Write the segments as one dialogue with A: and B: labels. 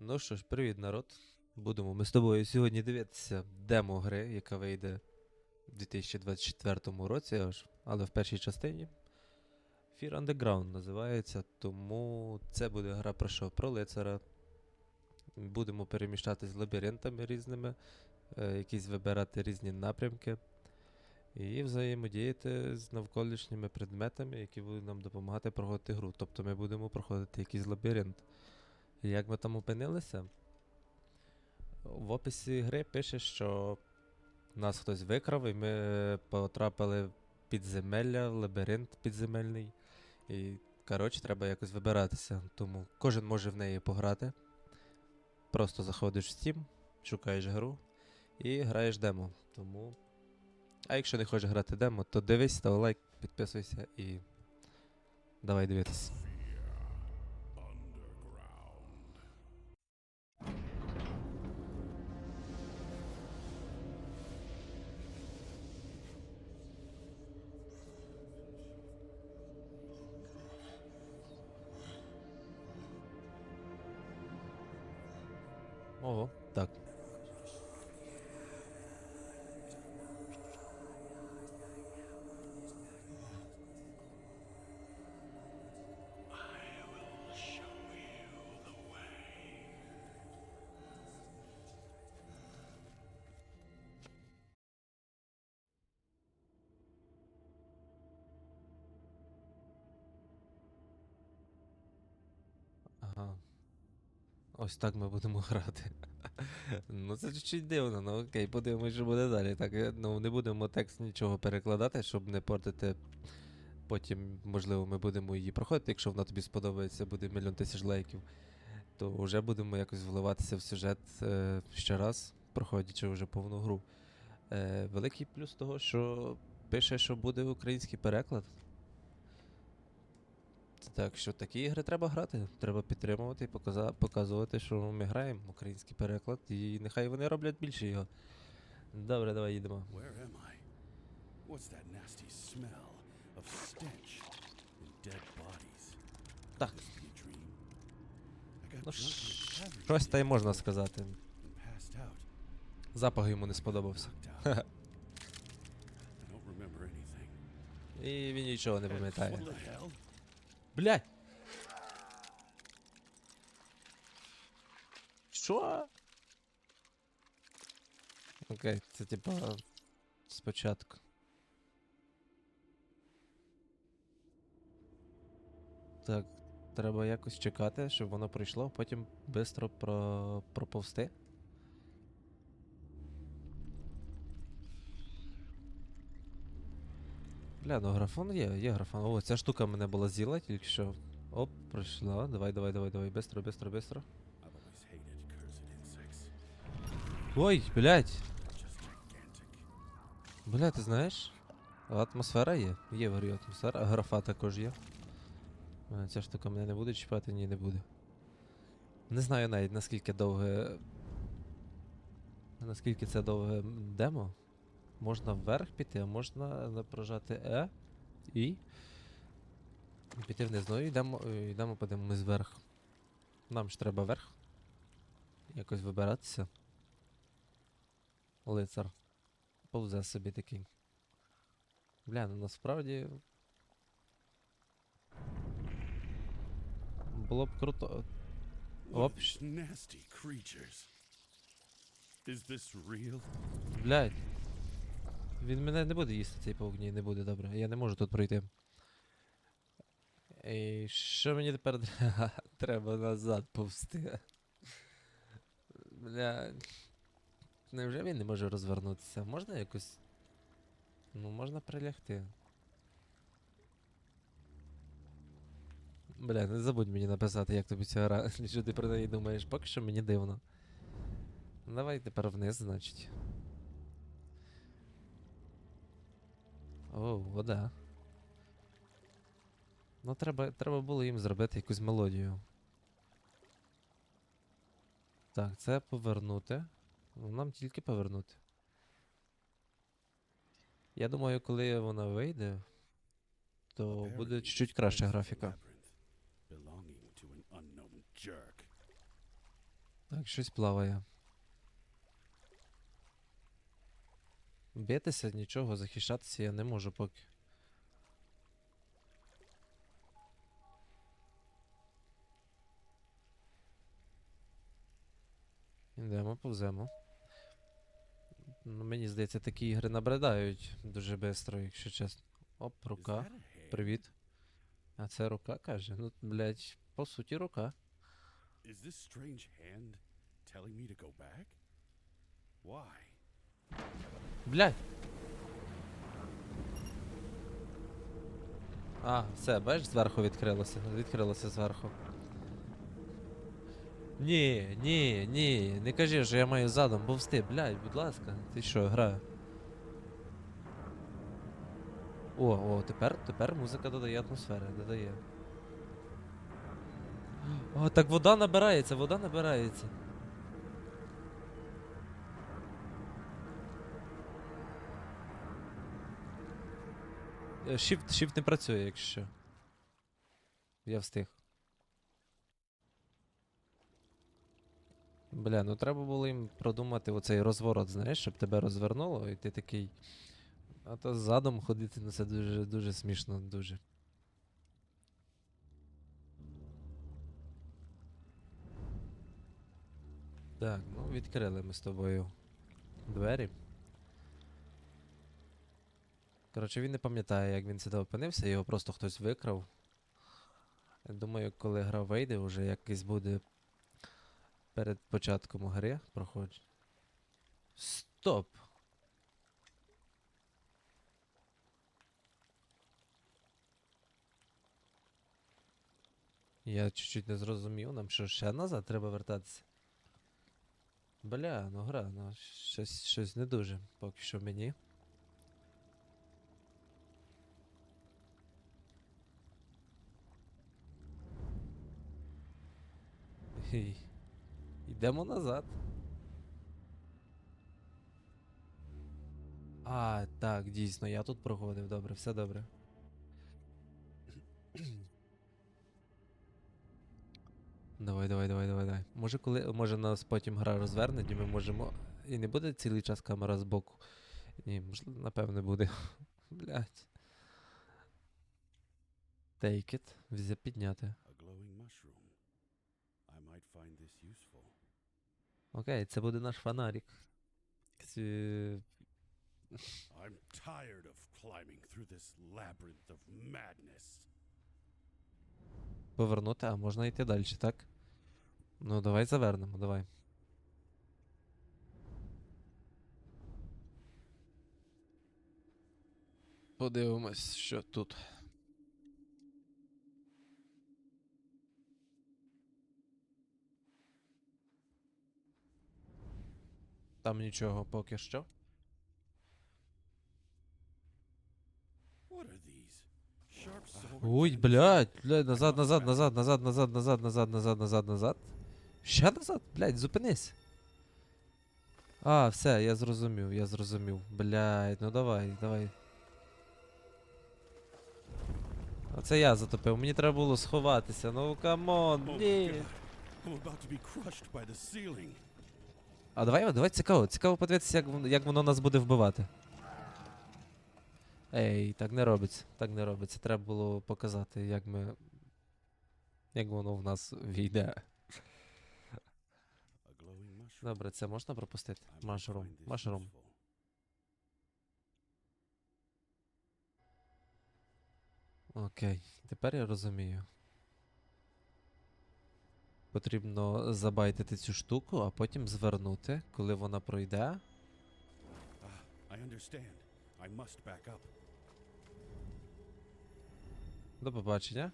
A: Ну що ж, привіт, народ. Будемо ми з тобою сьогодні дивитися демо гри, яка вийде в 2024 році, аж, але в першій частині. Fear Underground називається, тому це буде гра про що? Про лицара. Будемо переміщатись лабіринтами різними, е, якісь вибирати різні напрямки і взаємодіяти з навколишніми предметами, які будуть нам допомагати проходити гру. Тобто ми будемо проходити якийсь лабіринт. Як ми там опинилися? В описі гри пише, що нас хтось викрав, і ми потрапили в підземелля, лабіринт підземельний. І, коротше, треба якось вибиратися. Тому кожен може в неї пограти. Просто заходиш в Steam, шукаєш гру і граєш демо. Тому. А якщо не хочеш грати демо, то дивись, став лайк, підписуйся і. Давай дивитись. Ого, так. Ага. Ось так ми будемо грати. ну це чуть дивно, ну окей, подивимось, що буде далі. Так, е, ну не будемо текст нічого перекладати, щоб не портити. Потім, можливо, ми будемо її проходити, якщо вона тобі сподобається, буде мільйон тисяч лайків, то вже будемо якось вливатися в сюжет е, ще раз, проходячи вже повну гру. Е, великий плюс того, що пише, що буде український переклад. Так що такі ігри треба грати. Треба підтримувати і показа- показувати, що ми граємо український переклад, і нехай вони роблять більше його. Добре, давай їдемо. Так. Ну, щось та й можна сказати. Запах йому не сподобався. І він нічого не пам'ятає. Блять! Що? Окей, це типа спочатку. Так, треба якось чекати, щоб воно пройшло, потім швидко про... проповзти. Бля, ну графон є, є графон. О, ця штука мене була з'їла тільки що. Оп, пройшла. Давай, давай, давай, давай.
B: Hated cursed insects.
A: Ой, блядь. Бля, ти знаєш? Атмосфера є. Є грі атмосфера, графа також є. Е, Ця штука мене не буде чіпати, ні, не буде. Не знаю навіть наскільки довге. Наскільки це довге демо. Можна вверх піти, а можна на- прожати Е і. Піти вниз. Ну і йдемо, йдемо подивимось вверх. Нам ж треба вверх. Якось вибиратися. Лицар. Повзе собі такий. Бля, ну насправді. Було б круто. Оп. Блядь. Він мене не буде їсти цей паук, ні, не буде, добре. Я не можу тут пройти. І що мені тепер треба? назад повсти? Бля. Невже він не може розвернутися? Можна якось. Ну, можна прилягти. Бля, не забудь мені написати, як тобі ця гра. Що ти про неї думаєш, поки що мені дивно. Давай тепер вниз, значить. О, вода. Ну, треба, треба було їм зробити якусь мелодію. Так, це повернути. Ну, нам тільки повернути. Я думаю, коли вона вийде, то буде чуть-чуть краща графіка. Так, щось плаває. Битися нічого, захищатися я не можу поки. Йдемо, повземо. Ну, мені здається, такі ігри набридають дуже швидко, якщо чесно. Оп, рука. Привіт. А це рука каже. Ну, блядь, по суті, рука.
B: Is this strange hand telling me to go back? Why?
A: Блядь. А, все, бачиш, зверху відкрилося. Відкрилося зверху. Ні, ні, ні, не кажи, що я маю задом повсти, блядь, будь ласка. Ти що, граю? О, о, тепер, тепер музика додає атмосфери, додає. О, так вода набирається, вода набирається. Shift, shift не працює, якщо. що. Я встиг. Бля, ну треба було їм продумати оцей розворот, знаєш, щоб тебе розвернуло, і ти такий. А то задом ходити, ну це дуже дуже смішно, дуже. Так, ну відкрили ми з тобою двері. Коротше, він не пам'ятає, як він сюди опинився, його просто хтось викрав. Думаю, коли гра вийде, вже якийсь буде перед початком гри проходить. Стоп! Я чуть-чуть не зрозумів, нам що ще назад треба вертатися. Бля, ну гра, ну щось, щось не дуже, поки що мені. Йдемо назад. А, так, дійсно, я тут проходив, добре, все добре. Давай, давай, давай, давай, давай. Може, коли може нас потім гра розверне, і ми можемо. І не буде цілий час камера збоку. Ні, можливо, напевне буде. Блять. Take it. Взя підняти.
B: A glowing mushroom. I might find this useful.
A: Окей, це буде наш фонарик.
B: I'm tired of climbing through this labyrinth of madness.
A: Повернути, а можна йти далі, так? Ну, давай завернемо, давай. Подивимось, що тут. Там нічого поки що. Ой, блядь, блядь, назад, назад, назад, назад, назад, назад, назад, назад, назад, назад. Ще назад, блядь, зупинись. А, все, я зрозумів, я зрозумів. Блядь, ну давай, давай. Оце я затопив, мені треба було сховатися. Ну камон,
B: Oh
A: ні. А давай, давай цікаво, цікаво подивитися, як, як воно нас буде вбивати. Ей, так не робиться, так не робиться. Треба було показати, як ми. Як воно в нас війде. Добре, це можна пропустити? Машрум. Машрум. Окей, тепер я розумію. Потрібно забайтити цю штуку, а потім звернути, коли вона пройде.
B: Ah.
A: До побачення.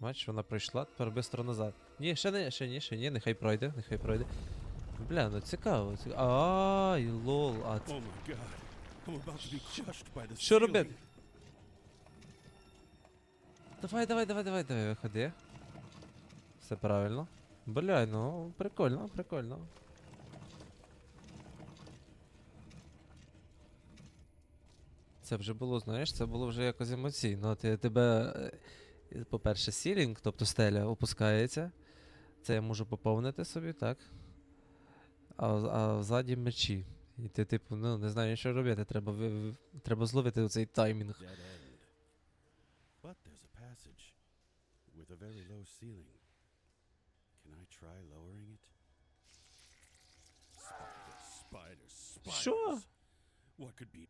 A: Бачиш, вона пройшла, тепер бистро назад. Ні, ще не, ще ні, ще ні, нехай пройде, нехай пройде. Бля, ну цікаво. цікаво. Ай, лол, а це.
B: Oh my god. I'm about to be crushed by the
A: Що
B: ceiling.
A: робити? Давай, давай, давай, давай, давай, виходи. Все правильно. Бля, ну, прикольно, прикольно. Це вже було, знаєш, це було вже якось емоційно. Ти, тебе. е, По-перше, сілінг, тобто стеля опускається. Це я можу поповнити собі, так? А, а ззаді мечі. І ти, типу, ну, не знаю, що робити. Треба, треба зловити цей таймінг.
B: But there's a passage with a very low ceiling. Can I try lowering it? Spiders, spiders, spiders.
A: Що?
B: What could be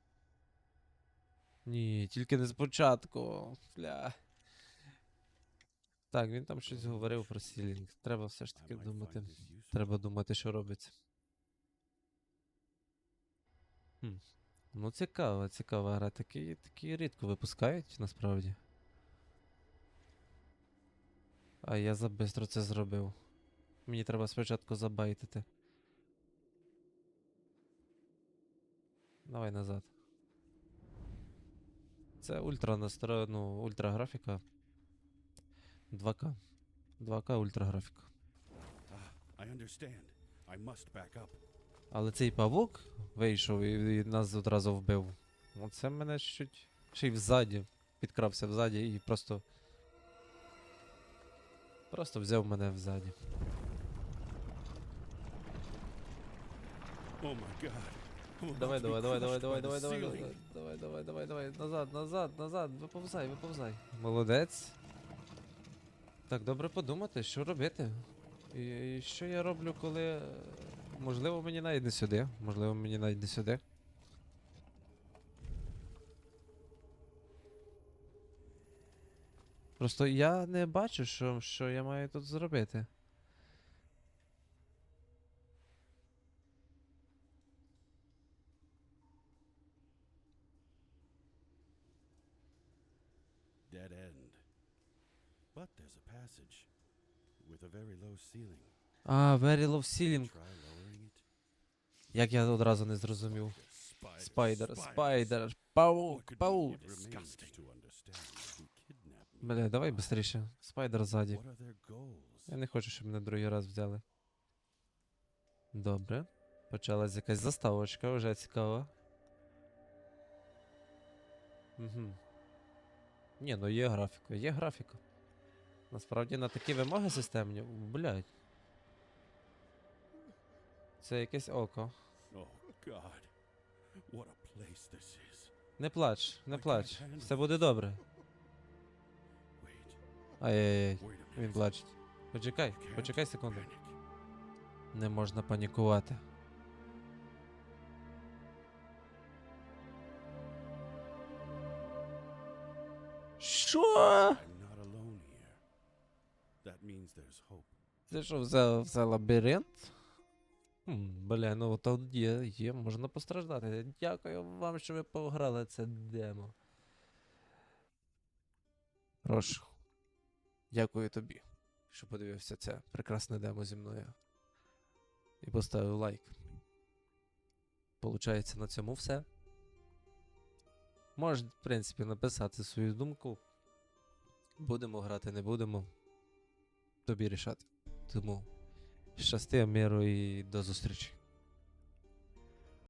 A: Ні, тільки не спочатку. Бля. Так, він там щось говорив про сілінг. Треба все ж таки думати. Треба думати, що робиться. Хм. Ну, цікава, цікава гра. Такі, такі рідко випускають, насправді. А я забистро це зробив. Мені треба спочатку забайтити. Давай назад. Це ультра настро... ну, ультра графіка. 2К. 2К ультра графіка. Але цей павук вийшов і, і нас одразу вбив. Оце мене чуть ще й взаді. Підкрався взаді і просто. Просто взяв мене взаді.
B: God. I'm about
A: Давай, давай, давай, давай, давай, давай, давай, давай, давай, давай, давай, давай, назад, назад, назад, виповзай, виповзай. Молодець. Так, добре подумати, що робити. І, і що я роблю, коли. Можливо, мені навіть не сюди. Можливо, мені навіть не сюди. Просто я не бачу, що, що я маю тут зробити.
B: Dead end. But there's a passage with a very low ceiling.
A: А, Very Low Ceiling. Як я одразу не зрозумів. Спайдер, спайдер, паук, паук.
B: it remains to understand who kidnapped me.
A: Бля, давай быстріше. Спайдер ззаді. Я не хочу, щоб мене другий раз взяли. Добре. Почалась якась заставочка, вже цікаво. Угу. Ні, ну є графіка, є графіка. Насправді на такі вимоги системні. Блять. Це якесь око. Не плач, не плач. Все буде добре. Ай-яй-яй, він
B: minute.
A: плаче. Почекай, почекай секунду. Не можна панікувати. Що? Це що, все, все лабіринт? Бля, ну тут є, є, можна постраждати. Дякую вам, що ви пограли це демо. Прошу. Дякую тобі, що подивився це прекрасне демо зі мною. І поставив лайк. Получається, на цьому все. Можеш, в принципі, написати свою думку. Будемо грати, не будемо. Тобі рішати. Тому щасти, миру і до зустрічі.